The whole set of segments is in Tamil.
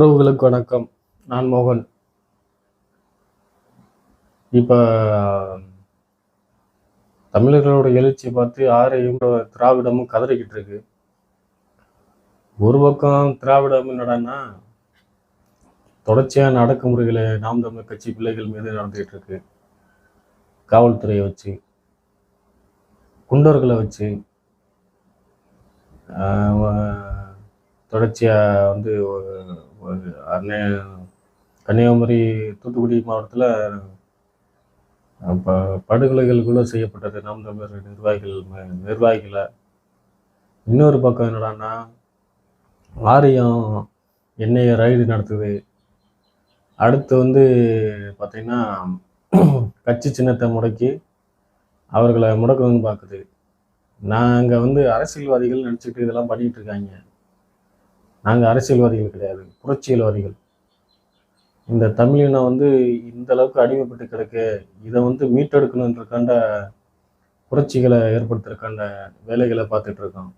உறவுகளுக்கு வணக்கம். நான் மோகன். இப்போ தமிழர்களோட எழுச்சியை பார்த்து ஆரையும் திராவிடமும் கதறிக்கிட்டு இருக்கு. ஒரு பக்கம் திராவிடம் என்னடான்னா தொடர்ச்சியான அடக்குமுறைகளை நாம் தமிழர் கட்சி பிள்ளைகள் மீது நடந்துகிட்டு இருக்கு. காவல்துறையை வச்சு குண்டர்களை வச்சு தொடர்ச்சியாக வந்து ஒரு- அன்னை- கன்னியாகுமரி தூத்துக்குடி மாவட்டத்தில் ப படுகொலைகள் கூட செய்யப்பட்டது நாம் தமிழர் நிர்வாகிகள் நிர்வாகிகளை. இன்னொரு பக்கம் என்னடான்னா ஆரியம் எண்ணெயை ரைடு நடத்துது. அடுத்து வந்து பார்த்திங்கன்னா கட்சி சின்னத்தை முடக்கி அவர்களை முடக்கணும்னு பார்க்குது நாங்கள் வந்து அரசியல்வாதிகள் நினச்சிட்டு இதெல்லாம் பண்ணிகிட்டு இருக்காங்க. நாங்கள் அரசியல்வாதிகள் கிடையாது புரட்சியல்வாதிகள். இந்த தமிழினம் வந்து இந்த அளவுக்கு அடிமைப்பட்டு கிடக்கு இதை வந்து மீட்டெடுக்கணுன்றக்காண்ட புரட்சிகளை ஏற்படுத்துறதுக்காண்ட வேலைகளை பார்த்துட்டு இருக்கோம்.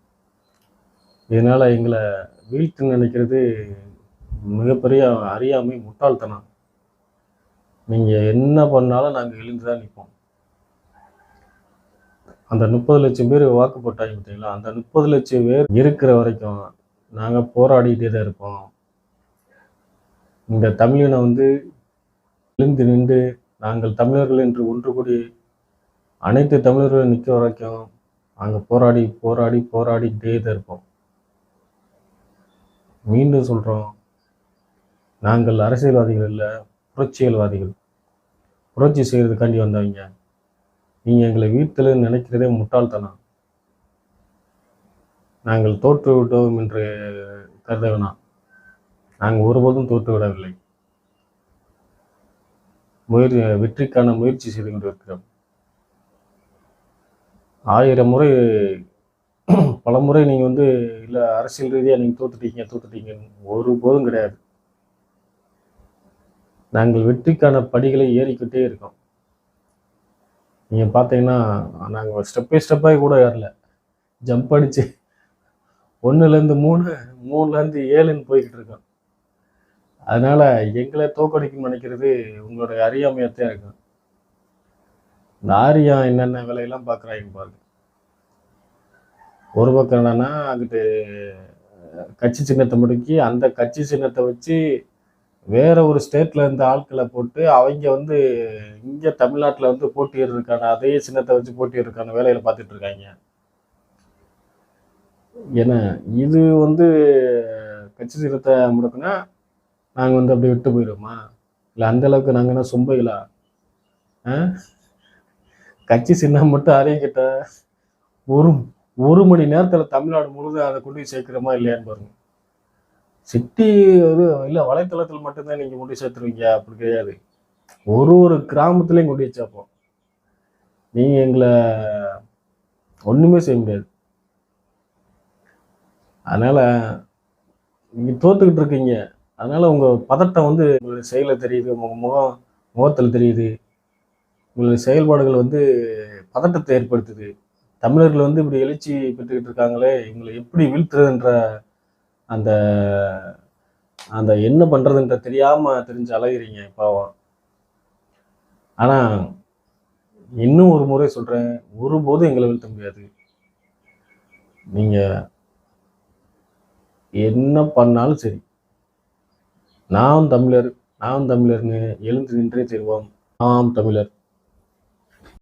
இதனால் எங்களை வீழ்த்து நினைக்கிறது மிகப்பெரிய அறியாமை முட்டாள்தனம். நீங்கள் என்ன பண்ணாலும் நாங்கள் எழுந்து தான் நிற்போம் அந்த முப்பது லட்சம் பேர் வாக்கு போட்டாங்க பார்த்தீங்களா? அந்த முப்பது லட்சம் பேர் இருக்கிற வரைக்கும் நாங்கள் போராடிக்கிட்டே தான் இருப்போம் இந்த தமிழினம் வந்து எழுந்து நின்று நாங்கள் தமிழர்கள் என்று ஒன்று கூடி அனைத்து தமிழர்களும் நிற்க வரைக்கும் நாங்கள் போராடி போராடி போராடிக்கிட்டே தான் இருப்போம் மீண்டும் சொல்கிறோம் நாங்கள் அரசியல்வாதிகள் இல்லை புரட்சியல்வாதிகள். புரட்சி செய்கிறதுக்காண்டி வந்தவங்க. நீங்கள் எங்களை வீட்டில் நினைக்கிறதே முட்டாள்தனம். நாங்கள் தோற்றுவிட்டோம் என்று கருத வேணாம் நாங்கள் ஒருபோதும் தோற்றுவிடவில்லை முயற்சி வெற்றிக்கான முயற்சி செய்து கொண்டிருக்கிறோம். ஆயிரம் முறை பல முறை நீங்கள் வந்து இல்லை அரசியல் ரீதியாக நீங்கள் தோத்துட்டீங்க தோத்துட்டீங்கன்னு ஒருபோதும் கிடையாது. நாங்கள் வெற்றிக்கான படிகளை ஏறிக்கிட்டே இருக்கோம். நீங்கள் பார்த்தீங்கன்னா நாங்கள் ஸ்டெப் பை ஸ்டெப்பாக கூட ஏறல. ஜம்ப் அடிச்சு ஒன்றுலேருந்து மூணு மூணுலேருந்து ஏழுன்னு போய்கிட்டு இருக்கோம். அதனால் எங்களை தோக்கடிக்கணும்னு நினைக்கிறது உங்களுடைய அறியாமையத்தான் இருக்கும். இந்த ஆரியா என்னென்ன விலையெல்லாம் பார்க்குறாங்க பாருங்க. ஒரு பக்கம் என்னன்னா அங்கிட்டு கட்சி சின்னத்தை முடுக்கி அந்த கட்சி சின்னத்தை வச்சு வேற ஒரு ஸ்டேட்ல இருந்த ஆட்களை போட்டு அவங்க வந்து இங்கே தமிழ்நாட்டில் வந்து போட்டியிடுறதுக்கான அதே சின்னத்தை வச்சு போட்டியிடுறதுக்கான வேலையில பார்த்துட்டு இருக்காங்க. ஏன்னா இது வந்து கட்சி சின்னத்தை முடக்குனா நாங்கள் வந்து அப்படியே விட்டு போயிடுவோமா இல்லை அந்த அளவுக்கு நாங்கள் என்ன சொம்பைகளா? ஆ? கட்சி சின்னம் மட்டும் அறிவிக்கிட்ட ஒரு ஒரு மணி நேரத்தில் தமிழ்நாடு முழுதும் அதை கொண்டு போய் சேர்க்கிறோமா இல்லையான்னு பாருங்க. சிட்டி ஒரு இல்லை வலைத்தளத்தில் மட்டும்தான் நீங்கள் கொண்டு சேர்த்துருவீங்க அப்படி கிடையாது. ஒரு ஒரு கிராமத்துலேயும் கொண்டு வச்சாப்போம் நீங்கள் எங்களை ஒன்றுமே செய்ய முடியாது. அதனால் நீங்கள் தோத்துக்கிட்டு இருக்கீங்க. அதனால் உங்கள் பதட்டம் வந்து உங்களுடைய செயலில் தெரியுது உங்கள் முகம் முகத்தில் தெரியுது. உங்களுடைய செயல்பாடுகள் வந்து பதட்டத்தை ஏற்படுத்துது. தமிழர்கள் வந்து இப்படி எழுச்சி பெற்றுக்கிட்டு இருக்காங்களே இவங்களை எப்படி வீழ்த்துறதுன்ற அந்த அந்த என்ன பண்ணுறதுன்ற தெரியாமல் தெரிஞ்சு அழகிறீங்க பாவம். ஆனால் இன்னும் ஒரு முறை சொல்கிறேன் ஒருபோதும் எங்களை வீழ்த்த முடியாது. நீங்கள் என்ன பண்ணாலும் சரி. நாம் தமிழர் நாம் தமிழர்னு எழுந்து நின்றே தருவோம் நாம் தமிழர்.